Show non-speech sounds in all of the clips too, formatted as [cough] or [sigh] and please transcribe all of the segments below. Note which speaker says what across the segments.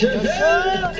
Speaker 1: Süper.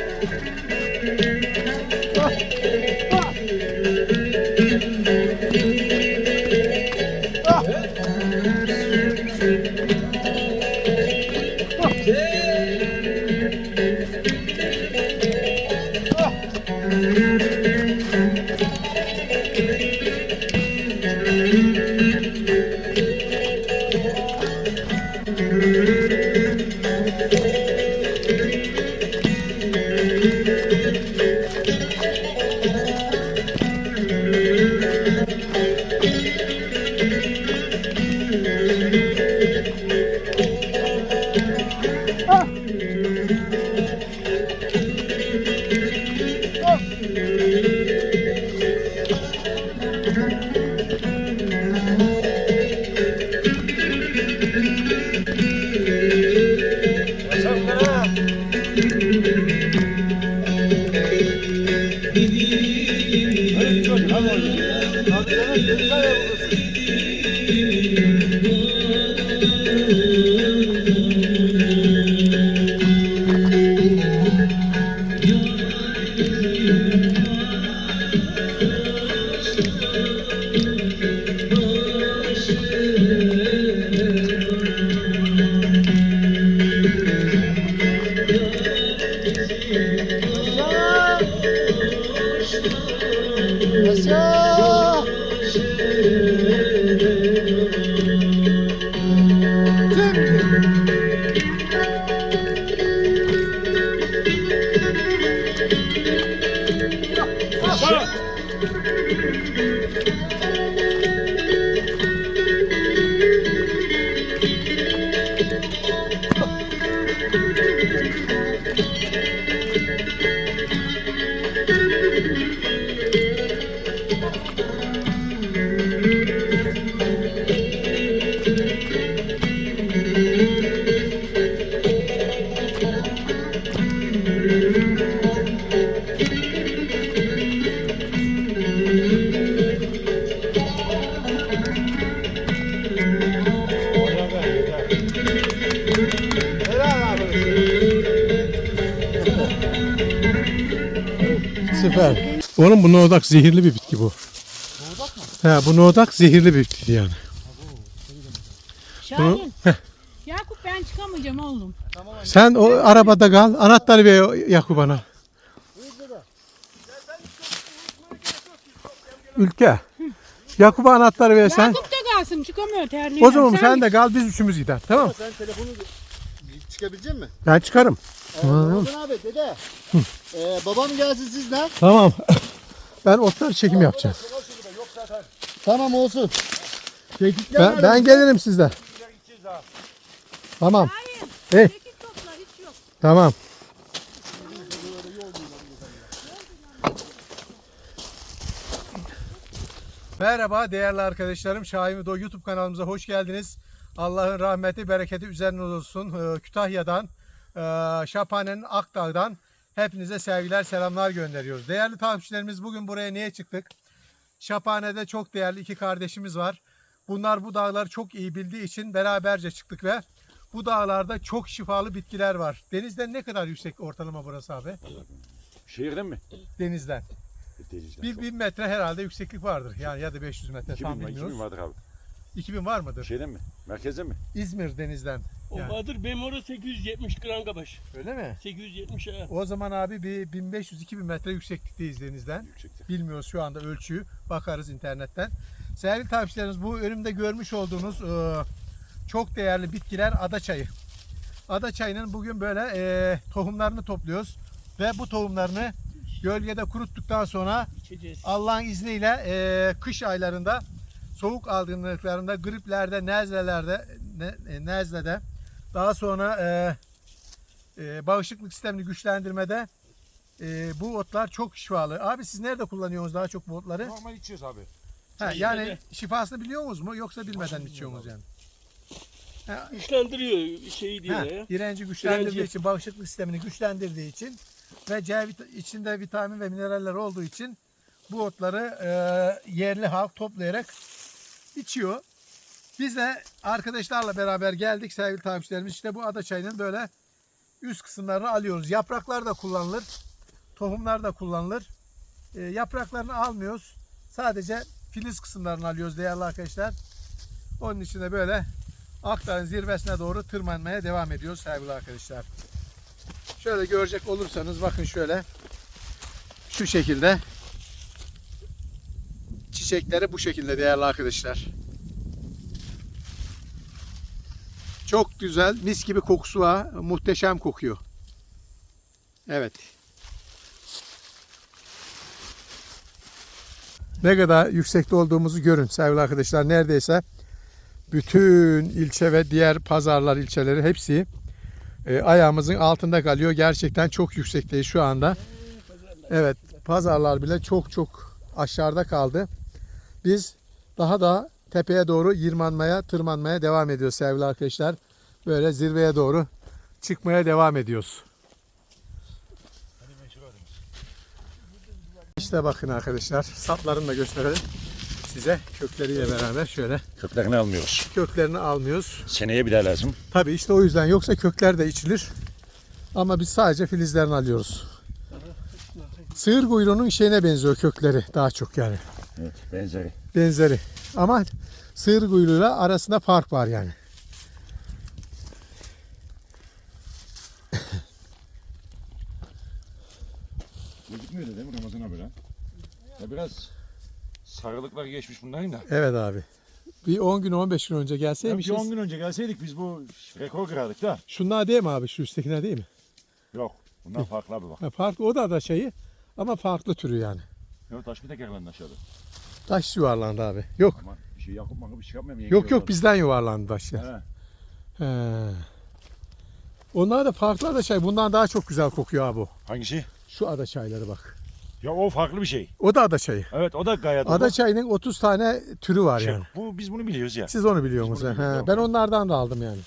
Speaker 1: Oğlum bu noğdak zehirli bir bitki bu. Noğdak mı? He bu noğdak zehirli bir bitki yani.
Speaker 2: Şahin. Yakup ben çıkamayacağım oğlum.
Speaker 1: Sen o arabada kal. Anahtarı ver Yakup bana. Ülke. Yakup'a anahtarı ver sen.
Speaker 2: Yakup da kalsın çıkamıyor terliyor.
Speaker 1: O zaman sen de kal biz üçümüz gider. Tamam mı?
Speaker 3: Sen telefonu çıkabilecek misin?
Speaker 1: Ben çıkarım.
Speaker 3: Ee, Ramazan abi dede. Ee, babam gelsin sizden.
Speaker 1: Tamam. [laughs] Ben otlar çekim yapacağım.
Speaker 3: Tamam olsun. Tehditler
Speaker 1: Ben, ben gelirim sizden. Tamam. Hey,
Speaker 2: Çekik topla hiç yok.
Speaker 1: tamam. Merhaba değerli arkadaşlarım. Şahin Udo YouTube kanalımıza hoş geldiniz. Allah'ın rahmeti, bereketi üzerine olsun. Ee, Kütahya'dan, e, Şaphane'nin Akdağ'dan hepinize sevgiler, selamlar gönderiyoruz. Değerli takipçilerimiz bugün buraya niye çıktık? Şaphane'de çok değerli iki kardeşimiz var. Bunlar bu dağları çok iyi bildiği için beraberce çıktık ve bu dağlarda çok şifalı bitkiler var. Denizden ne kadar yüksek ortalama burası abi?
Speaker 4: Şehirden mi?
Speaker 1: Denizden.
Speaker 4: Denizden.
Speaker 1: Bir bin metre herhalde yükseklik vardır. Yani ya da 500 metre
Speaker 4: 2000
Speaker 1: tam
Speaker 4: var, 2000
Speaker 1: bilmiyoruz.
Speaker 4: vardır abi.
Speaker 1: 2000 var mıdır?
Speaker 4: Şeyden mi? Merkezden mi?
Speaker 1: İzmir denizden.
Speaker 5: O
Speaker 1: Yani.
Speaker 5: vardır benim orada 870 granka baş.
Speaker 1: Öyle mi?
Speaker 5: 870 ha.
Speaker 1: O zaman abi bir 1500-2000 metre yükseklikteyiz denizden.
Speaker 4: Yüksekte.
Speaker 1: Bilmiyoruz şu anda ölçüyü. Bakarız internetten. Sevgili takipçilerimiz bu önümde görmüş olduğunuz e, çok değerli bitkiler ada çayı. Ada çayının bugün böyle e, tohumlarını topluyoruz. Ve bu tohumlarını gölgede kuruttuktan sonra
Speaker 5: İçeceğiz.
Speaker 1: Allah'ın izniyle e, kış aylarında soğuk algınlıklarında, griplerde, nezlelerde, ne, e, nezlede daha sonra e, e, bağışıklık sistemini güçlendirmede e, bu otlar çok şifalı. Abi siz nerede kullanıyorsunuz daha çok bu otları?
Speaker 4: Normal içiyoruz abi.
Speaker 1: Ha,
Speaker 5: Şeyde
Speaker 1: yani
Speaker 5: de.
Speaker 1: şifasını biliyor musunuz mu yoksa bilmeden mi içiyorsunuz yani? Ha,
Speaker 5: Güçlendiriyor şeyi diye
Speaker 1: ha,
Speaker 5: ya.
Speaker 1: direnci güçlendirdiği
Speaker 5: Direnci.
Speaker 1: için, bağışıklık sistemini güçlendirdiği için ve C vit- içinde vitamin ve mineraller olduğu için bu otları e, yerli halk toplayarak içiyor. Biz de arkadaşlarla beraber geldik sevgili takipçilerimiz. İşte bu ada çayının böyle üst kısımlarını alıyoruz. Yapraklar da kullanılır. Tohumlar da kullanılır. E, yapraklarını almıyoruz. Sadece filiz kısımlarını alıyoruz değerli arkadaşlar. Onun için de böyle Akdağ'ın zirvesine doğru tırmanmaya devam ediyoruz sevgili arkadaşlar. Şöyle görecek olursanız bakın şöyle. Şu şekilde. Çiçekleri bu şekilde değerli arkadaşlar. Çok güzel, mis gibi kokusu var. Muhteşem kokuyor. Evet. Ne kadar yüksekte olduğumuzu görün sevgili arkadaşlar. Neredeyse bütün ilçe ve diğer pazarlar ilçeleri hepsi e, ayağımızın altında kalıyor. Gerçekten çok yüksekteyiz şu anda. Evet pazarlar bile çok çok aşağıda kaldı. Biz daha da tepeye doğru yırmanmaya, tırmanmaya devam ediyoruz sevgili arkadaşlar. Böyle zirveye doğru çıkmaya devam ediyoruz. İşte bakın arkadaşlar saplarını da gösterelim size kökleriyle beraber şöyle
Speaker 4: Köklerini almıyoruz.
Speaker 1: köklerini almıyoruz.
Speaker 4: Seneye bir daha lazım.
Speaker 1: Tabi işte o yüzden yoksa kökler de içilir. Ama biz sadece filizlerini alıyoruz. Sığır kuyruğunun şeyine benziyor kökleri daha çok yani.
Speaker 4: Evet benzeri.
Speaker 1: Benzeri. Ama sığır kuyruğuyla arasında fark var yani.
Speaker 4: Gözükmüyordu değil mi Ramazan abi lan? Ya biraz sarılıklar geçmiş bunların da.
Speaker 1: Evet abi. Bir 10 gün 15 gün önce
Speaker 4: Ya bir
Speaker 1: gelseymişiz.
Speaker 4: 10 gün önce gelseydik biz bu rekor kırardık da.
Speaker 1: Şunlar değil mi abi? Şu üsttekiler değil mi?
Speaker 4: Yok. Bundan farklı abi bak.
Speaker 1: Ha, farklı o da da şeyi ama farklı türü yani.
Speaker 4: Yok taş bir tekerlendi aşağıda.
Speaker 1: Taş yuvarlandı abi. Yok.
Speaker 4: Aman bir şey yakıp makıp bir şey yapmayayım.
Speaker 1: Yok yok bizden yuvarlandı taş ya.
Speaker 4: He.
Speaker 1: He. Onlar da farklı ada çayı. Bundan daha çok güzel kokuyor abi bu.
Speaker 4: Hangisi?
Speaker 1: Şu ada çayları bak.
Speaker 4: Ya o farklı bir şey.
Speaker 1: O da ada çayı.
Speaker 4: Evet o da gayet
Speaker 1: Ada çayının 30 tane türü var
Speaker 4: şey,
Speaker 1: yani.
Speaker 4: Bu biz bunu biliyoruz ya.
Speaker 1: Siz onu biliyor musunuz?
Speaker 4: bunu
Speaker 1: He,
Speaker 4: biliyoruz,
Speaker 1: ben onlardan da aldım yani.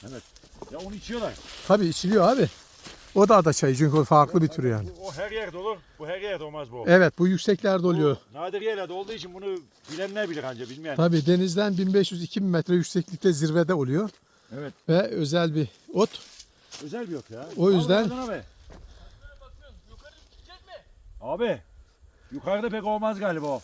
Speaker 4: Ya onu içiyorlar.
Speaker 1: Tabii içiliyor abi. O da ada çayı çünkü o farklı bir tür yani.
Speaker 4: O her yerde olur. Bu her yerde olmaz bu.
Speaker 1: Evet bu yükseklerde oluyor.
Speaker 4: Nadir yerlerde olduğu için bunu bilenler bilir anca bilmeyen.
Speaker 1: Tabii denizden 1500-2000 metre yükseklikte zirvede oluyor.
Speaker 4: Evet.
Speaker 1: Ve özel bir ot.
Speaker 4: Özel bir yok ya.
Speaker 1: O yüzden-
Speaker 4: Abi, abi. Abi. Yukarıda pek olmaz galiba o.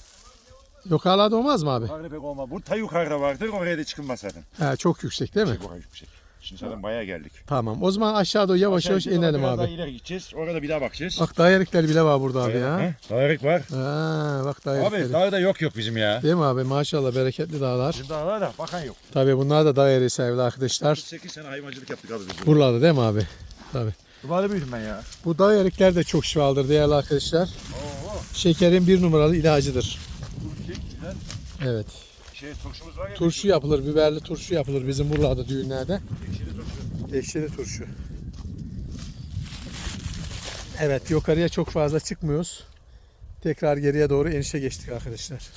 Speaker 1: Yukarılarda olmaz mı abi?
Speaker 4: Yukarıda pek olmaz. Bu ta yukarıda vardır. Oraya da çıkılmaz zaten.
Speaker 1: He, çok yüksek değil mi?
Speaker 4: Şey, bu yüksek. Şimdi zaten bayağı geldik.
Speaker 1: Tamam. O zaman aşağı doğru yavaş yavaş inelim
Speaker 4: biraz Daha
Speaker 1: abi.
Speaker 4: ileri gideceğiz. Orada bir daha bakacağız.
Speaker 1: Bak dayarekler bile var burada abi ya.
Speaker 4: He? Dağırık var.
Speaker 1: Ha, bak
Speaker 4: Abi
Speaker 1: dayarekleri.
Speaker 4: dağda yok yok bizim ya.
Speaker 1: Değil mi abi? Maşallah bereketli dağlar.
Speaker 4: Bizim dağlar da bakan yok.
Speaker 1: Tabii bunlar da dağ yeri sevgili arkadaşlar.
Speaker 4: 8 sene hayvancılık yaptık abi biz.
Speaker 1: Buralarda değil mi abi? Tabii.
Speaker 4: Buralarda büyüdüm ben ya.
Speaker 1: Bu dağ yerikler de çok şifalıdır değerli arkadaşlar. Şekerin bir numaralı ilacıdır.
Speaker 4: Güzel.
Speaker 1: Evet.
Speaker 4: Şey turşumuz var ya.
Speaker 1: Turşu yapılır, biberli turşu yapılır bizim buralarda düğünlerde.
Speaker 4: Ekşili turşu.
Speaker 1: Ekşili turşu. Evet yukarıya çok fazla çıkmıyoruz. Tekrar geriye doğru enişe geçtik arkadaşlar.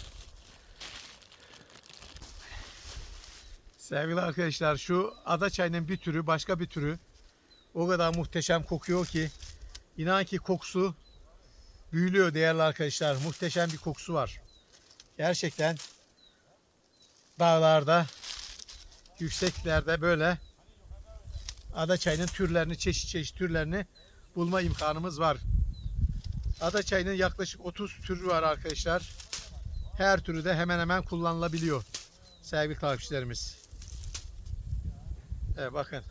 Speaker 1: Sevgili arkadaşlar şu ada çayının bir türü başka bir türü o kadar muhteşem kokuyor ki inan ki kokusu büyülüyor değerli arkadaşlar. Muhteşem bir kokusu var. Gerçekten dağlarda yükseklerde böyle ada çayının türlerini, çeşit çeşit türlerini bulma imkanımız var. Ada çayının yaklaşık 30 türü var arkadaşlar. Her türü de hemen hemen kullanılabiliyor sevgili takipçilerimiz. Evet bakın.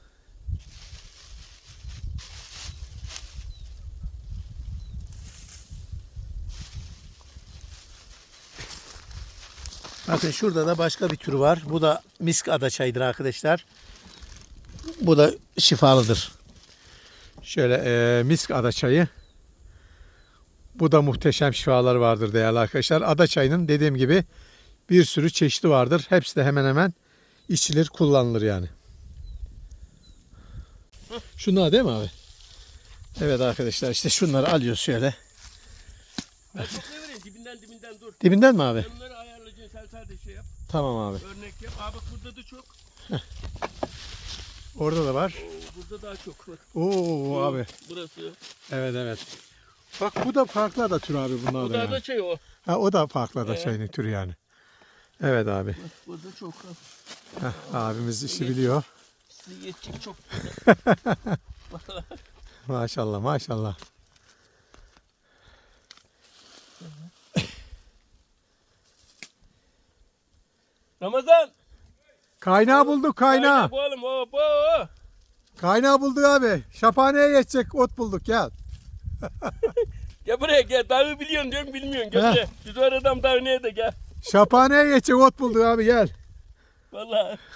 Speaker 1: Bakın şurada da başka bir tür var. Bu da misk ada çayıdır arkadaşlar. Bu da şifalıdır. Şöyle e, misk ada çayı. Bu da muhteşem şifaları vardır değerli arkadaşlar. Ada çayının dediğim gibi bir sürü çeşidi vardır. Hepsi de hemen hemen içilir, kullanılır yani. Şunlar değil mi abi? Evet arkadaşlar işte şunları alıyoruz şöyle.
Speaker 5: Ben dibinden dibinden dur.
Speaker 1: Dibinden mi abi?
Speaker 5: Ayarlayacaksın sen sadece şey yap.
Speaker 1: Tamam abi.
Speaker 5: Örnek yap. Aa bak burada da çok.
Speaker 1: Orada da var.
Speaker 5: Oo, burada daha çok. Bak,
Speaker 1: Oo
Speaker 5: bu,
Speaker 1: abi.
Speaker 5: Burası.
Speaker 1: Evet evet. Bak bu da farklı da tür abi bunlar
Speaker 5: Bu
Speaker 1: da
Speaker 5: da
Speaker 1: yani.
Speaker 5: da şey o.
Speaker 1: Ha, o da farklı da
Speaker 5: Ee?
Speaker 1: çayının türü yani. Evet abi.
Speaker 5: Burada çok.
Speaker 1: Heh, abimiz işi biliyor.
Speaker 5: Size yetecek çok. [laughs] Vallahi.
Speaker 1: Maşallah maşallah.
Speaker 5: Ramazan.
Speaker 1: Kaynağı bulduk kaynağı.
Speaker 5: Kaynak oğlum hop hop.
Speaker 1: Kaynağı bulduk abi. Şaphaneye geçecek ot bulduk gel. [laughs]
Speaker 5: Gel buraya gel. Dağı biliyorsun diyorum bilmiyorsun. Gel
Speaker 1: Ha.
Speaker 5: buraya. Var adam dağı nerede gel.
Speaker 1: Şaphaneye geçecek ot bulduk abi gel.
Speaker 5: Vallahi. [laughs]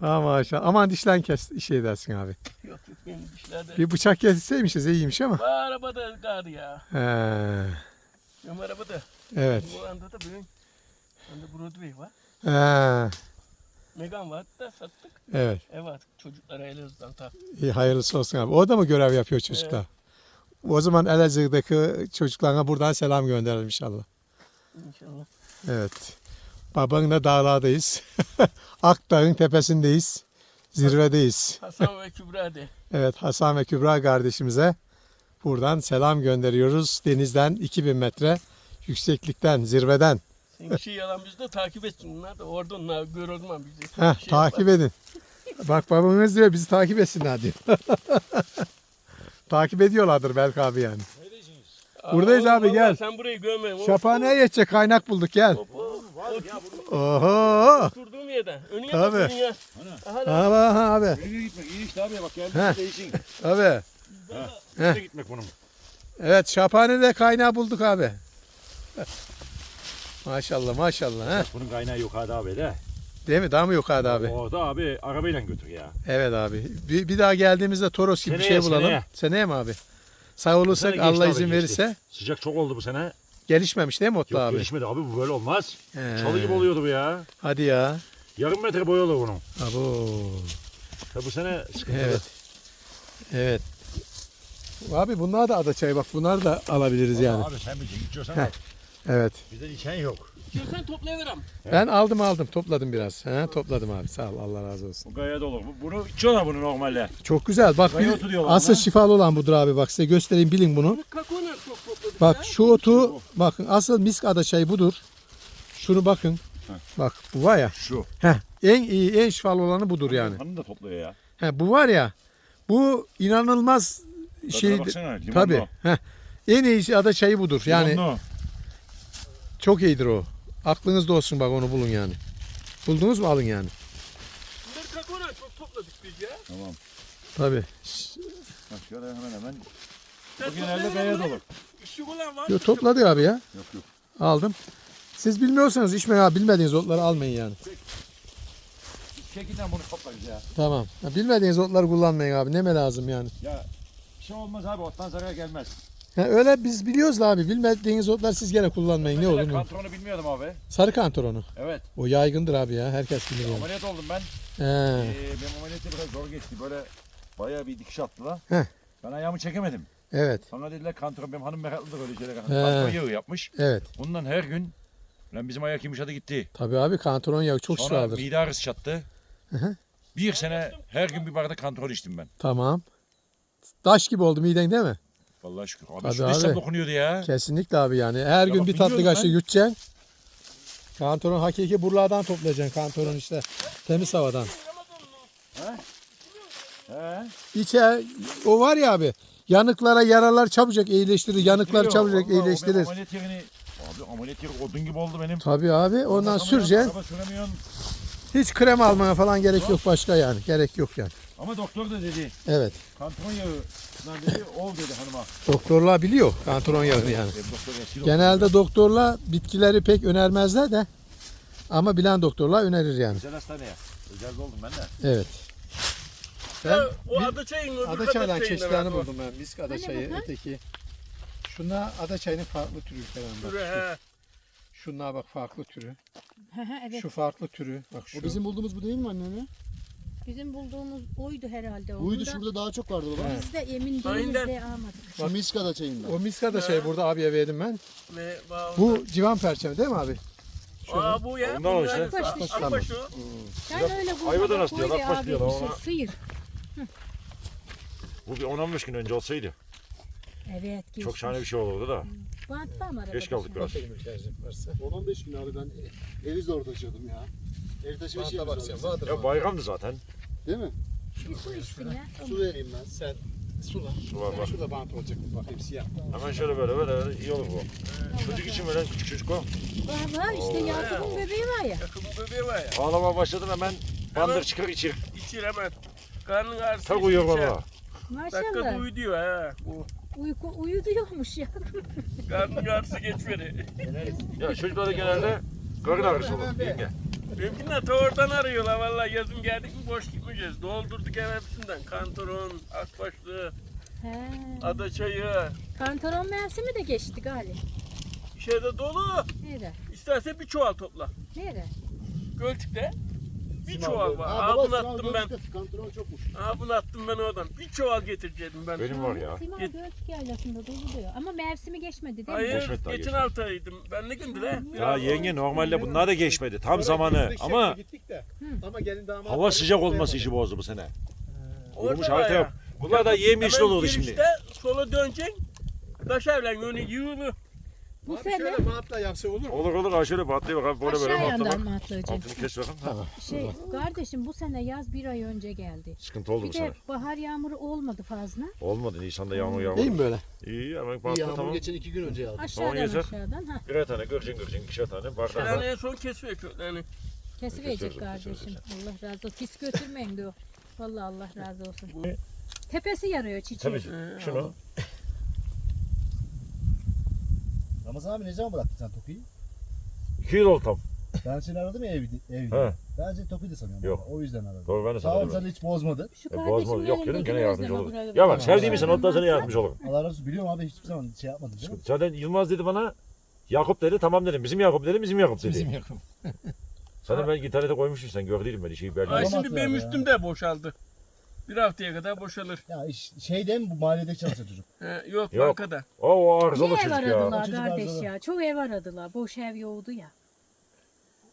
Speaker 1: Ha maşallah. Aman dişlen kes işe edersin abi.
Speaker 5: yok yok benim dişlerde.
Speaker 1: Bir bıçak kesseymişiz iyiymiş ama.
Speaker 5: Bu arabada kar ya.
Speaker 1: He,
Speaker 5: Benim arabada.
Speaker 1: evet.
Speaker 5: Bu anda da benim. Bende Broadway var.
Speaker 1: He,
Speaker 5: Megan var da sattık.
Speaker 1: evet.
Speaker 5: Ev attık çocuklara Elazığ'dan ta.
Speaker 1: İyi hayırlısı olsun abi. O da mı görev yapıyor çocuklar? O zaman Elazığ'daki çocuklarına buradan selam gönderelim inşallah.
Speaker 5: İnşallah.
Speaker 1: Evet. Babanla dağlardayız. [laughs] Akdağ'ın tepesindeyiz. Zirvedeyiz.
Speaker 5: Hasan ve Kübra de. [laughs]
Speaker 1: Evet Hasan ve Kübra kardeşimize buradan selam gönderiyoruz. Denizden 2000 metre yükseklikten, zirveden.
Speaker 5: Şey yalan bizi de takip etsinler de orada onlar görür mü bizi?
Speaker 1: Heh,
Speaker 5: Şey
Speaker 1: takip edin. Bak babamız diyor bizi takip etsinler diyor. [laughs] takip ediyorlardır belki abi yani.
Speaker 5: Aa,
Speaker 1: Buradayız
Speaker 5: oğlum
Speaker 1: abi, gel.
Speaker 5: Sen burayı görme. Hop,
Speaker 1: Şaphaneye geçecek kaynak bulduk gel.
Speaker 5: hop, hop.
Speaker 1: Oho.
Speaker 5: Oturduğum yerden. Önüne
Speaker 1: Tabii.
Speaker 5: bak önüne. Aha lan.
Speaker 1: Abi abi.
Speaker 4: Nereye gitmek? İyi işte abi bak geldi değişin.
Speaker 1: Abi.
Speaker 4: Nereye gitmek bunun?
Speaker 1: Evet şaphanede kaynağı bulduk abi. Maşallah maşallah. He.
Speaker 4: Bunun kaynağı yok hadi abi de.
Speaker 1: Değil mi? Daha mı yok abi?
Speaker 4: Orada abi arabayla götür ya.
Speaker 1: Evet abi. Bir, bir daha geldiğimizde Toros gibi bir
Speaker 4: Seneye,
Speaker 1: şey bulalım. Seneye,
Speaker 4: seneye.
Speaker 1: mi abi? Sağ olursak Allah izin
Speaker 4: geçti.
Speaker 1: verirse
Speaker 4: Sıcak çok oldu bu sene.
Speaker 1: gelişmemiş değil mi Otlu
Speaker 4: Yok
Speaker 1: abi?
Speaker 4: gelişmedi abi bu böyle olmaz.
Speaker 1: He.
Speaker 4: Çalı gibi oluyordu bu ya.
Speaker 1: Hadi ya.
Speaker 4: Yarım metre boyu olur bunun.
Speaker 1: Abo.
Speaker 4: Ya bu sene sıkıntılı.
Speaker 1: Evet. Evet. Abi bunlar da ada çayı bak bunlar da alabiliriz yani.
Speaker 4: Abi sen bileceksin. İçiyorsan
Speaker 1: Heh.
Speaker 4: al.
Speaker 1: Evet.
Speaker 4: Bizden içen yok.
Speaker 5: Sen toplayıverem.
Speaker 1: Ben aldım aldım topladım biraz. He, topladım abi sağ ol Allah razı olsun.
Speaker 4: Bu gayet olur. Bu- Bunu içiyorlar bunu normalde.
Speaker 1: Çok güzel bak
Speaker 4: Buraya
Speaker 1: bir,
Speaker 4: oturuyorlar
Speaker 1: asıl
Speaker 4: lan.
Speaker 1: şifalı olan budur abi bak size göstereyim bilin bunu.
Speaker 5: Çok topladık
Speaker 1: Bak
Speaker 5: ya.
Speaker 1: şu otu bakın asıl misk ada çayı budur. Şunu bakın. Bak bu var ya.
Speaker 4: Şu.
Speaker 1: Heh, en iyi en şifalı olanı budur yani.
Speaker 4: Hanım da topluyor ya.
Speaker 1: He, bu var ya. Bu inanılmaz
Speaker 4: Şey,
Speaker 1: şey.
Speaker 4: baksana limonlu.
Speaker 1: Tabii. Heh, en iyi ada çayı budur. Yani
Speaker 4: Limonlu.
Speaker 1: Çok iyidir o. Aklınızda olsun bak onu bulun yani. Buldunuz mu alın yani.
Speaker 5: Bunları kakona çok topladık biz ya.
Speaker 4: Tamam.
Speaker 1: Tabii.
Speaker 4: Bak şöyle hemen hemen. Bu genelde
Speaker 5: bunu.
Speaker 4: olur.
Speaker 5: İşçi olan var.
Speaker 1: Yo, topladı abi ya.
Speaker 4: Yok yok.
Speaker 1: Aldım. Siz bilmiyorsanız içmeyin abi. Bilmediğiniz otları almayın yani.
Speaker 4: Çekinden bunu toplarız ya.
Speaker 1: Tamam. Ya bilmediğiniz otları kullanmayın abi. Neme lazım yani.
Speaker 4: Ya bir şey olmaz abi ottan zarar gelmez.
Speaker 1: Ha, öyle biz biliyoruz da abi. Bilmediğiniz otlar siz gene kullanmayın. Ne olur ne olur.
Speaker 4: Kantronu bilmiyordum abi.
Speaker 1: Sarı kantoronu.
Speaker 4: Evet.
Speaker 1: O yaygındır abi ya. Herkes bilir yani.
Speaker 4: Ameliyat oldum ben.
Speaker 1: He.
Speaker 4: Ee, benim ameliyatı biraz zor geçti. Böyle bayağı bir dikiş attılar.
Speaker 1: Heh.
Speaker 4: Ben ayağımı çekemedim.
Speaker 1: Evet.
Speaker 4: Sonra dediler kantron benim hanım meraklıdır öyle şeyler. Kantron yağı yapmış.
Speaker 1: Evet.
Speaker 4: Ondan her gün lan bizim ayak yumuşadı gitti.
Speaker 1: Tabii abi kantoron yağı çok
Speaker 4: Sonra
Speaker 1: şifalıdır.
Speaker 4: mide ağrısı çattı.
Speaker 1: hı.
Speaker 4: Bir sene her gün bir bardak kantron içtim ben.
Speaker 1: Tamam. Taş gibi oldu miden değil mi?
Speaker 4: Vallahi şükür. Abi
Speaker 1: Hadi
Speaker 4: su
Speaker 1: abi.
Speaker 4: dokunuyordu ya.
Speaker 1: Kesinlikle abi yani. Her gün
Speaker 4: bak
Speaker 1: bir tatlı
Speaker 4: biliyorum
Speaker 1: kaşığı
Speaker 4: ben.
Speaker 1: yutacaksın. Kantoron hakiki buralardan toplayacaksın kantoron işte. Temiz havadan.
Speaker 4: He.
Speaker 1: İçe o var ya abi. Yanıklara yaralar çabucak iyileştirir. Yanıklar çabucak
Speaker 4: vallahi o benim
Speaker 1: iyileştirir.
Speaker 4: Ameliyat yerini Abi ameliyat yeri odun gibi oldu benim.
Speaker 1: Tabii abi ondan
Speaker 4: Bakamıyorsun,
Speaker 1: süreceksin.
Speaker 4: Araba.
Speaker 1: Hiç krem almaya falan gerek yok başka yani. Gerek yok yani.
Speaker 4: Ama doktor da dedi.
Speaker 1: Evet.
Speaker 4: Kantron yağı lan dedi ol dedi hanıma.
Speaker 1: Doktorlar biliyor kantoron yağını yani.
Speaker 4: Benim doktor eski doktor.
Speaker 1: Genelde doktorlar bitkileri pek önermezler de. Ama bilen doktorlar önerir yani.
Speaker 4: Özel hastaneye. Özelde oldum ben de.
Speaker 1: Evet.
Speaker 5: Ha, o ada çayın öbür
Speaker 1: Ada
Speaker 5: ada
Speaker 1: çaydan
Speaker 5: çayından
Speaker 1: çeşitlerini buldum ben. Misk ada çayı,
Speaker 2: bu, ha?
Speaker 1: öteki. Şunlar ada çayının farklı türü falan bak.
Speaker 5: He.
Speaker 1: Şu, şunlar bak farklı türü.
Speaker 2: Hı hı, evet.
Speaker 1: Şu farklı türü. Bak şu.
Speaker 3: O bizim bulduğumuz bu değil mi anne?
Speaker 2: Bizim bulduğumuz oydu herhalde.
Speaker 3: Buydu
Speaker 2: Onda
Speaker 3: şurada daha çok vardı baba.
Speaker 2: Biz de emin değiliz
Speaker 5: Aynen.
Speaker 2: de almadık.
Speaker 3: Şu Miska'da çayında.
Speaker 1: O misk ada çayı burada abiye verdim ben.
Speaker 5: Ve bağlı.
Speaker 1: Bu civan perçemi değil mi abi?
Speaker 5: Aa bu ya.
Speaker 4: Ondan o işte.
Speaker 5: bunlar-
Speaker 2: Akbaş
Speaker 5: Ak- Akbaş o.
Speaker 2: Sen öyle bu.
Speaker 4: ayvadan aslıyor,
Speaker 2: koy da
Speaker 4: akbaş
Speaker 2: abi,
Speaker 4: diyorlar
Speaker 2: şey,
Speaker 4: ona.
Speaker 2: Sıyır.
Speaker 4: Bu bir 10-15 gün önce olsaydı
Speaker 2: Evet.
Speaker 4: çok şahane bir şey olurdu da.
Speaker 2: Bant var mı arabada?
Speaker 4: Geç kaldık biraz.
Speaker 1: Bakayım İlker'cim varsa.
Speaker 3: 10-15 gün abi ben evi zor taşıyordum ya. Ev taşıma şey
Speaker 1: Banta bakacağım. Vardır.
Speaker 4: Ya bayramdı zaten.
Speaker 3: Değil mi?
Speaker 2: Bir su içsin ya.
Speaker 3: Su vereyim ben.
Speaker 1: Sen sula.
Speaker 4: Su var bak.
Speaker 1: Şurada bant olacak bakayım siyah.
Speaker 4: Hemen şöyle böyle böyle iyi olur bu. Çocuk için böyle küçük çocuk o.
Speaker 2: Var var işte Yakup'un bebeği var ya.
Speaker 5: Yakın bebeği var ya.
Speaker 4: Ağlama başladım hemen bandır çıkar içir.
Speaker 5: İçir hemen. Karnın ağrısı.
Speaker 4: Tak uyuyor
Speaker 5: içer.
Speaker 4: bana.
Speaker 5: Dakikada
Speaker 2: Maşallah.
Speaker 5: uyu diyor ha. Bu
Speaker 2: Uyku uyuduyormuş ya. [laughs]
Speaker 5: karnın ağrısı geçmedi.
Speaker 4: Ya çocuklarda genelde karın ağrısı olur. Yenge.
Speaker 5: Benimkiler ta oradan arıyorlar vallahi yazın geldik mi boş gitmeyeceğiz. Doldurduk ev hepsinden. Kantoron, akbaşlı,
Speaker 2: He.
Speaker 5: adaçayı.
Speaker 2: Kantaron mevsimi de geçti gali.
Speaker 5: Şeyde dolu.
Speaker 2: Nere?
Speaker 5: İsterse bir çuval topla.
Speaker 2: Nere?
Speaker 5: Gölçük'te bir
Speaker 3: Sinan
Speaker 5: çuval var.
Speaker 3: Ha, baba, Sinan
Speaker 5: attım ben.
Speaker 3: Gölü'nde Kontrol çokmuş.
Speaker 5: Aa bunu attım ben oradan. Bir çuval getirecektim ben.
Speaker 4: Benim var ya.
Speaker 2: Simay
Speaker 5: Git.
Speaker 2: Gölcük yaylasında dolu diyor. Ama mevsimi geçmedi değil mi?
Speaker 5: Hayır,
Speaker 4: Geçmedi daha,
Speaker 5: geçen
Speaker 4: geçmedi.
Speaker 5: haftaydım. Ben ne gündü lan?
Speaker 4: Ya
Speaker 5: hafta
Speaker 4: yenge normalde bunlar da geçmedi. Tam
Speaker 1: Oraya
Speaker 4: zamanı
Speaker 1: gittik,
Speaker 4: ama
Speaker 1: şekle gittik de. Ama gelin damat.
Speaker 4: hava sıcak olması işi bozdu bu sene.
Speaker 5: Orada
Speaker 4: Kurumuş
Speaker 5: var
Speaker 4: harita
Speaker 5: ya.
Speaker 4: yok. Bunlar da yemişli
Speaker 5: Hemen
Speaker 4: olurdu şimdi.
Speaker 5: girişte sola döneceksin. Taş evlen önü yığılı.
Speaker 2: Bu
Speaker 1: Abi
Speaker 2: sene
Speaker 1: şöyle bantla yapsa olur mu?
Speaker 4: Olur olur ha şöyle batlayı bakalım böyle böyle
Speaker 2: aşağı yandan mı?
Speaker 4: Altını kes bakalım. Ha.
Speaker 2: Şey kardeşim bu sene yaz bir ay önce geldi.
Speaker 4: Sıkıntı oldu
Speaker 2: Bir
Speaker 4: bu
Speaker 2: de
Speaker 4: sene.
Speaker 2: bahar yağmuru olmadı fazla.
Speaker 4: Olmadı Nisan'da yağmur yağmur.
Speaker 1: Değil mi böyle?
Speaker 4: İyi
Speaker 3: Bir
Speaker 4: battı
Speaker 3: yağmur
Speaker 4: tamam.
Speaker 3: geçen iki gün önce yağdı.
Speaker 2: Aşağıdan
Speaker 4: yeter.
Speaker 2: aşağıdan. Ha,
Speaker 4: Birer tane göreceksin göreceksin ikişer tane bardak.
Speaker 5: en son kesiyor köklerini.
Speaker 2: kesiverecek
Speaker 4: Kesiyoruz,
Speaker 2: kardeşim. Allah razı olsun. Pis götürmeyin diyor. Vallahi Allah razı olsun. Tepesi yarıyor çiçeği.
Speaker 4: Tabii şunu.
Speaker 3: Ramazan abi ne zaman bıraktın sen Toki'yi?
Speaker 4: İki yıl oldu tam.
Speaker 3: Ben seni aradım ya evde. evde.
Speaker 4: He.
Speaker 3: Ben seni Toki'de sanıyorum.
Speaker 4: Yok.
Speaker 3: baba, O yüzden aradım.
Speaker 4: Doğru ben de
Speaker 3: Sağ ol
Speaker 4: sana
Speaker 3: sen
Speaker 4: diyorum.
Speaker 3: hiç bozmadı.
Speaker 2: Şu
Speaker 4: E, bozma yok canım
Speaker 2: elindeki
Speaker 4: gene yardımcı olur. Ya bak sevdiğim insan ondan sana yardımcı olurum.
Speaker 3: Allah razı olsun. Biliyorum abi hiçbir zaman şey yapmadım değil mi?
Speaker 4: Zaten Yılmaz dedi bana Yakup dedi tamam dedim. Bizim Yakup dedi bizim Yakup dedi.
Speaker 1: Bizim yakın.
Speaker 4: Sana ben gitarete koymuştum sen gördüydün beni şeyi belli.
Speaker 5: Ay
Speaker 3: Olamaz
Speaker 5: şimdi benim
Speaker 3: ya.
Speaker 5: üstüm de boşaldı. Bir haftaya kadar boşalır.
Speaker 3: Ya iş, şeyde mi bu mahallede çalışan çocuk? [laughs]
Speaker 5: He, yok,
Speaker 4: Yok.
Speaker 5: bankada.
Speaker 4: O, arızalı
Speaker 2: ev
Speaker 4: çocuk ya.
Speaker 2: aradılar
Speaker 3: Çocuk
Speaker 2: kardeş
Speaker 3: arızalı.
Speaker 2: ya. Çok ev aradılar. Boş ev yoğdu ya.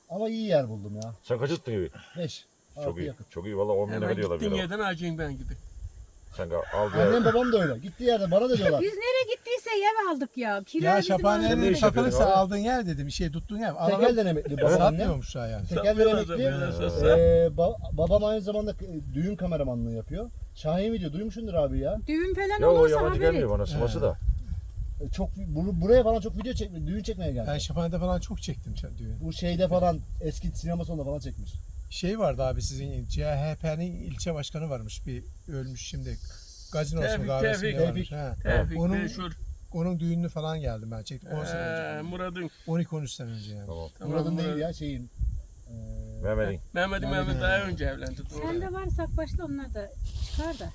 Speaker 3: Ama iyi yer buldum ya.
Speaker 4: Sen kaç tuttun gibi?
Speaker 3: 5.
Speaker 4: Çok iyi. Çok iyi valla 10 bin lira
Speaker 5: Hemen gittiğin
Speaker 4: bir
Speaker 5: yerden alacaksın ben gibi.
Speaker 4: Sen al bir
Speaker 3: Annem babam da öyle. Gittiği yerde bana da diyorlar.
Speaker 2: Biz nereye gittiyse ev aldık ya. Kira
Speaker 1: Ya
Speaker 2: bizim
Speaker 1: şaphanenin
Speaker 4: Sen ne iş
Speaker 1: aldığın yer dedim. Bir şey tuttuğun yer. Alalım.
Speaker 3: Tekelden emekli [laughs] babam annem.
Speaker 1: Satmıyormuş ha yani.
Speaker 3: Tekelden
Speaker 5: Satmıyorlar
Speaker 3: emekli.
Speaker 5: da biraz olsa.
Speaker 3: Ee, ba- babam aynı zamanda e, düğün kameramanlığı yapıyor. Şahin video duymuşsundur abi ya.
Speaker 2: Düğün falan
Speaker 4: Ya o
Speaker 2: olursa
Speaker 4: yabancı
Speaker 2: haber
Speaker 4: gelmiyor
Speaker 2: et.
Speaker 4: bana sıması da.
Speaker 3: E, Çok bu- buraya falan çok video çekmiş, düğün çekmeye geldi.
Speaker 1: Ben şaphanede falan çok çektim düğün.
Speaker 3: Bu şeyde falan eski sinema salonunda falan çekmiş.
Speaker 1: Şey vardı abi sizin CHP'nin ilçe başkanı varmış bir ölmüş şimdi. Gazinosu mu
Speaker 5: Tevfik, Tevfik.
Speaker 1: varmış. Ha.
Speaker 5: Tevfik,
Speaker 1: Onun-
Speaker 5: meşhur.
Speaker 1: Onun düğününü falan geldim ben çektim 10 sene
Speaker 5: Ee,
Speaker 1: önce.
Speaker 5: Murad'ın.
Speaker 1: 12-13 sene önce yani.
Speaker 4: Tamam.
Speaker 5: Tamam,
Speaker 3: Murad'ın değil
Speaker 5: Murad'ın.
Speaker 3: ya şeyin. E,
Speaker 4: Mehmet'in.
Speaker 5: Mehmet Mehmet daha önce evlendi.
Speaker 2: Sen de varsak başla onlar da çıkar da.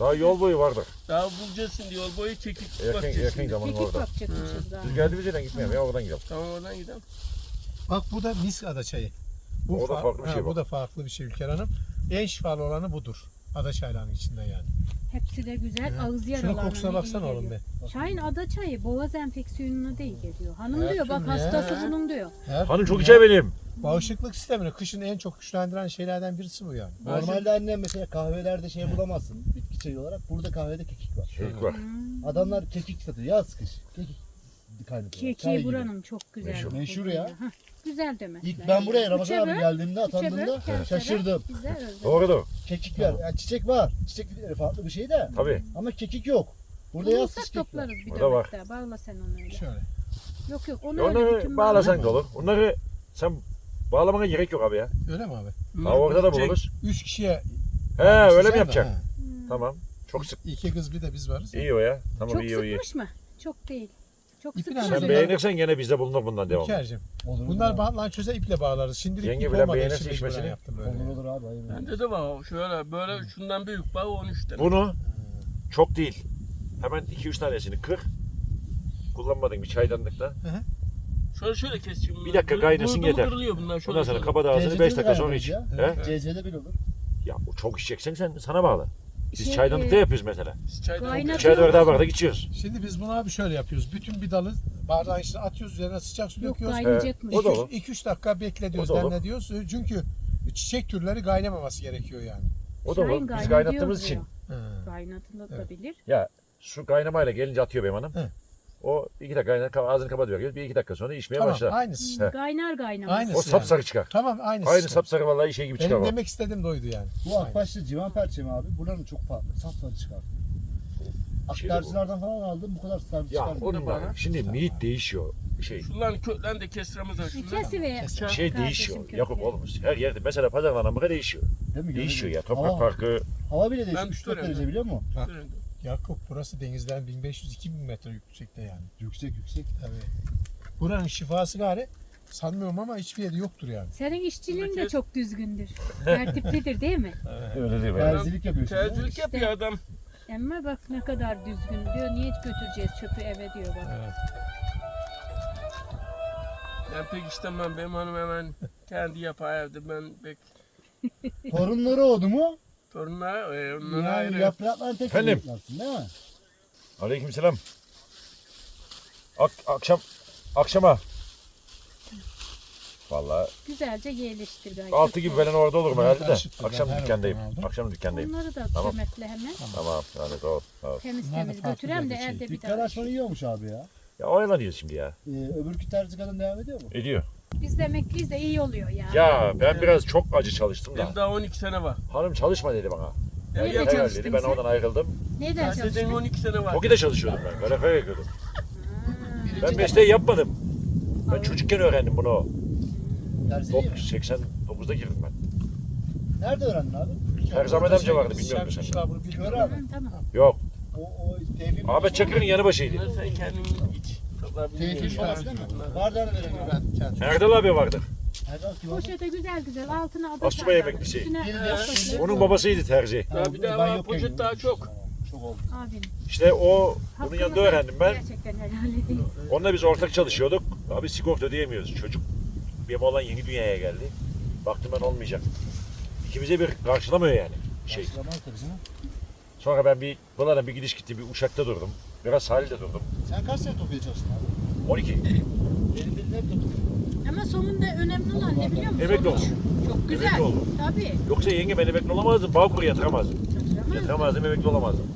Speaker 4: Daha yol boyu vardır.
Speaker 5: Daha bulacaksın diyor. Yol boyu kekik
Speaker 4: Yakın,
Speaker 5: bakacaksın.
Speaker 4: yakın zamanın orada.
Speaker 2: bakacakmışız daha.
Speaker 4: Biz geldiğimiz yerden gitmeyelim ya oradan gidelim.
Speaker 5: Tamam oradan gidelim.
Speaker 1: Bak bu da mis ada çayı. Bu
Speaker 4: O da
Speaker 1: fa-
Speaker 4: farklı bir
Speaker 1: ha,
Speaker 4: şey
Speaker 1: Bu
Speaker 4: bak.
Speaker 1: da farklı bir şey Ülker Hanım. En şifalı olanı budur. Ada çaylarının içinde yani.
Speaker 2: Hepsi de güzel.
Speaker 1: Ha.
Speaker 2: Ağız
Speaker 1: Şunun
Speaker 2: yaralarına
Speaker 1: kokusuna
Speaker 2: iyi
Speaker 1: baksana oğlum be.
Speaker 2: Şahin ada çayı boğaz enfeksiyonuna da iyi geliyor. Hanım
Speaker 1: Her
Speaker 2: diyor bak
Speaker 1: türlü
Speaker 2: hastası
Speaker 1: ya.
Speaker 2: bunun diyor.
Speaker 1: Her
Speaker 4: Hanım çok içer benim.
Speaker 1: Bağışıklık sistemini kışın en çok güçlendiren şeylerden birisi bu yani.
Speaker 3: Normalde annem mesela kahvelerde şey bulamazsın bitki çayı olarak. Burada kahvede kekik var.
Speaker 4: Kekik var.
Speaker 2: Hmm.
Speaker 3: Adamlar kekik satıyor. Yaz kış. Kekik kaynatıyor.
Speaker 2: Kekiği
Speaker 3: gibi.
Speaker 2: buranın çok güzel.
Speaker 4: Meşhur.
Speaker 3: Meşhur ya.
Speaker 2: Güzel demek.
Speaker 3: İlk ben buraya Ramazan abi
Speaker 2: böl,
Speaker 3: geldiğimde
Speaker 2: üçe böl,
Speaker 3: atandığımda şaşırdım.
Speaker 2: Güzel.
Speaker 4: Doğrudur.
Speaker 3: Kekik var. Yani çiçek var. Çiçek farklı bir şey de.
Speaker 4: Tabii.
Speaker 3: Ama kekik yok. Burada yaz
Speaker 2: Bulursak
Speaker 3: kekik var.
Speaker 2: toplarız bir
Speaker 4: Orada var.
Speaker 2: Bağla sen onu öyle.
Speaker 1: Şöyle.
Speaker 2: Yok yok onu öyle
Speaker 4: onları bağlasan
Speaker 2: bağla.
Speaker 4: da olur. Onları sen bağlamana gerek yok abi ya.
Speaker 1: Öyle mi abi?
Speaker 4: Ha, orada da buluruz.
Speaker 1: Üç kişiye
Speaker 4: He öyle mi yapacaksın?
Speaker 2: Hmm.
Speaker 4: Tamam. Çok sık.
Speaker 1: İki kız bir de biz varız.
Speaker 4: İyi o ya. Tamam
Speaker 2: Çok
Speaker 4: iyi o iyi.
Speaker 2: sıkmış mı? Çok değil. Çok
Speaker 1: İpi
Speaker 2: sıkmış.
Speaker 1: nerede?
Speaker 4: Sen
Speaker 1: Bunlar-
Speaker 4: beğenirsen gene bizde bulunur bundan devam.
Speaker 1: İlker'cim.
Speaker 3: Olur,
Speaker 1: Bunlar
Speaker 3: olur,
Speaker 1: bantla çöze iple bağlarız. Şimdilik
Speaker 4: Yenge
Speaker 1: ip
Speaker 4: bile
Speaker 1: olmadığı
Speaker 4: beğenirse
Speaker 1: için mecburen
Speaker 4: içmesini.
Speaker 1: yaptım böyle.
Speaker 3: olur, olur abi. Hayır.
Speaker 5: Bende de var. Şöyle böyle şundan büyük bak 13 tane.
Speaker 4: Bunu çok değil. Hemen 2-3 tanesini kır. Kullanmadığın bir çaydanlıkla.
Speaker 5: Şöyle şöyle keseceğim.
Speaker 4: Bir dakika kaynasın yeter.
Speaker 5: Duruluyor bunlar şöyle.
Speaker 4: Ondan sonra
Speaker 5: şöyle.
Speaker 4: kapat ağzını
Speaker 3: CZ'de
Speaker 4: 5
Speaker 3: de
Speaker 4: dakika sonra
Speaker 3: kaynatırız
Speaker 4: iç.
Speaker 3: ya.
Speaker 4: He?
Speaker 3: CZ'de bir olur.
Speaker 4: Ya o çok içeceksen sen sana bağlı. Biz
Speaker 2: Şey,
Speaker 4: çaydanlıkta
Speaker 2: e,
Speaker 4: yapıyoruz mesela.
Speaker 5: Siz çaydan
Speaker 2: Kaynat-
Speaker 4: İçeri dörder bardak içiyoruz.
Speaker 1: Şimdi biz bunu abi şöyle yapıyoruz. Bütün bir dalı bardağın içine atıyoruz. Üzerine sıcak su
Speaker 2: Yok
Speaker 1: döküyoruz.
Speaker 2: kaynayacakmış.
Speaker 4: o da olur.
Speaker 1: 2-3 dakika bekle diyoruz.
Speaker 4: O da olur.
Speaker 1: Demle diyoruz. Çünkü çiçek türleri kaynamaması gerekiyor yani.
Speaker 4: O da
Speaker 2: Şahin
Speaker 4: olur. Biz
Speaker 2: kaynatıyor
Speaker 4: kaynattığımız için.
Speaker 2: diyor. Kaynatılabilir.
Speaker 4: Ya su kaynamayla gelince atıyor benim hanım.
Speaker 1: He.
Speaker 4: O iki dakika aynen ağzını kapatıveriyoruz. Bir iki dakika sonra içmeye
Speaker 1: Tamam
Speaker 4: başlar.
Speaker 1: aynısı işte.
Speaker 2: Kaynar kaynamaz.
Speaker 1: Aynısı
Speaker 4: O sapsarı çıkar.
Speaker 1: Tamam aynısı
Speaker 4: Aynı
Speaker 1: işte.
Speaker 4: sapsarı vallahi şey gibi çıkar
Speaker 1: Benim
Speaker 4: o.
Speaker 1: demek istediğim de oydu yani.
Speaker 3: Bu akbaşlı civan perçemi abi. Buranın çok farklı. Sapsarı çıkar.
Speaker 4: Şey de bu.
Speaker 3: Aktarcılardan falan aldım. Bu kadar sarı
Speaker 4: Ya
Speaker 3: çıkar.
Speaker 4: onun da şimdi miğit değişiyor. Şey
Speaker 5: Şunların köklerini de kestiremez şunları.
Speaker 2: Kesi ve
Speaker 4: şey değişiyor. Yakup oğlum her yerde mesela pazarlanan kadar değişiyor.
Speaker 3: Değil mi?
Speaker 4: Değişiyor ya.
Speaker 3: Hava-
Speaker 4: Toprak farkı.
Speaker 3: Hava bile
Speaker 5: Ben
Speaker 3: değişmiş. 3
Speaker 5: tutuyorum
Speaker 3: derece
Speaker 5: ya.
Speaker 3: biliyor musun?
Speaker 1: Yakup burası denizden 1500-2000 metre yüksekte yani.
Speaker 3: Yüksek yüksek.
Speaker 1: Tabii. Buranın şifası gari sanmıyorum ama hiçbir yerde yoktur yani.
Speaker 2: Senin işçiliğin de çok düzgündür. Tertiplidir değil mi? [laughs]
Speaker 4: Öyle değil mi?
Speaker 3: Terzilik yapıyorsun.
Speaker 5: yapıyor adam.
Speaker 2: Ama bak ne kadar düzgün diyor. Niye götüreceğiz çöpü eve diyor bak.
Speaker 1: Evet.
Speaker 5: Ben pek istemem. Benim hanım hemen kendi yapar evde. Ben pek
Speaker 3: Torunları oldu mu?
Speaker 5: Torunlar, e, onlara
Speaker 3: Yani
Speaker 5: ayrı.
Speaker 3: yapraklarını tek
Speaker 4: Efendim?
Speaker 3: yaparsın değil mi?
Speaker 4: Aleykümselam. Ak akşam akşama. Vallahi
Speaker 2: Güzelce yerleştir gayet.
Speaker 4: 6 gibi falan orada olurum
Speaker 1: Ben
Speaker 4: herhalde de. Akşam
Speaker 1: ben her
Speaker 4: dükkandayım.
Speaker 1: aldım.
Speaker 4: Akşam dükkandayım.
Speaker 2: Onları da
Speaker 4: Tamam.
Speaker 2: kömetle hemen.
Speaker 4: Tamam. Yani doğru. doğru.
Speaker 2: Temiz
Speaker 1: Bunlar da
Speaker 2: temiz
Speaker 1: farklı
Speaker 2: götürem de
Speaker 1: bir şey.
Speaker 2: evde bir
Speaker 3: Dükkan
Speaker 2: daha.
Speaker 3: açman iyi olmuş abi ya.
Speaker 4: Ya oyalanıyoruz şimdi ya.
Speaker 3: Ee, öbürkü terzikadan devam ediyor mu?
Speaker 4: Ediyor.
Speaker 2: Biz de emekliyiz de iyi oluyor ya.
Speaker 4: Ya ben biraz çok acı çalıştım
Speaker 5: Benim
Speaker 4: da.
Speaker 5: daha 12 sene var.
Speaker 4: Hanım çalışma dedi bana.
Speaker 5: Ya,
Speaker 2: Nerede
Speaker 5: ya,
Speaker 4: Hayal
Speaker 2: çalıştın
Speaker 4: dedi. Ben
Speaker 2: sen?
Speaker 4: oradan ayrıldım.
Speaker 2: Neyden
Speaker 5: ben
Speaker 2: çalıştın?
Speaker 5: dediğin 12 sene var.
Speaker 4: Toki'de çalışıyordum ben. Kalorifer yakıyordum.
Speaker 2: Ha.
Speaker 4: Ben mesleği yapmadım. Ben çocukken öğrendim bunu.
Speaker 3: Terziliği mi?
Speaker 4: Dok- 89'da girdim ben.
Speaker 3: Nerede öğrendin abi?
Speaker 4: Her zaman amca vardı bilmiyorum sen.
Speaker 1: Şapşal bunu
Speaker 3: Kör
Speaker 1: bilmiyorum.
Speaker 3: abi.
Speaker 2: Tamam.
Speaker 4: Yok.
Speaker 3: O, o tevfik.
Speaker 4: Ahmet Çakır'ın yanı başıydı.
Speaker 5: Bunları sen kendin iç.
Speaker 3: Tevfik
Speaker 5: bilmiyorum.
Speaker 3: parası değil mi? Bardağını veremiyorum.
Speaker 1: Ben kendim.
Speaker 4: Erdal abi vardı.
Speaker 2: Poşete güzel güzel altına ada
Speaker 4: Asubay
Speaker 3: de-
Speaker 2: poşet-
Speaker 4: Onun babasıydı terzi.
Speaker 5: Daha bir daha
Speaker 3: Ben
Speaker 5: var, poşet daha çok.
Speaker 3: Çok oldu.
Speaker 2: Abim.
Speaker 4: İşte o bunun yanında öğrendim ben.
Speaker 2: Gerçekten helal edeyim.
Speaker 4: Onunla biz ortak çalışıyorduk. Abi sigorta ödeyemiyoruz. Çocuk benim olan yeni dünyaya geldi. Baktım ben olmayacak. İkimize bir karşılamıyor yani şey. Sonra ben bir bunlardan bir gidiş gitti bir uçakta durdum. Biraz sahilde durdum.
Speaker 3: Sen kaç sene çalıştın abi?
Speaker 4: 12.
Speaker 3: Benim bildiğim hep Tokyo'da.
Speaker 2: Ama sonunda önemli olan ne biliyor musun?
Speaker 4: Emekli
Speaker 2: Sonuç.
Speaker 4: oldum.
Speaker 2: Çok güzel.
Speaker 4: Emekli oldum.
Speaker 2: Tabii.
Speaker 4: Yoksa yenge ben emekli olamazdım. Bağkur yatıramazdım.
Speaker 2: Yatıramaz.
Speaker 4: Yatıramazdım emekli olamazdım.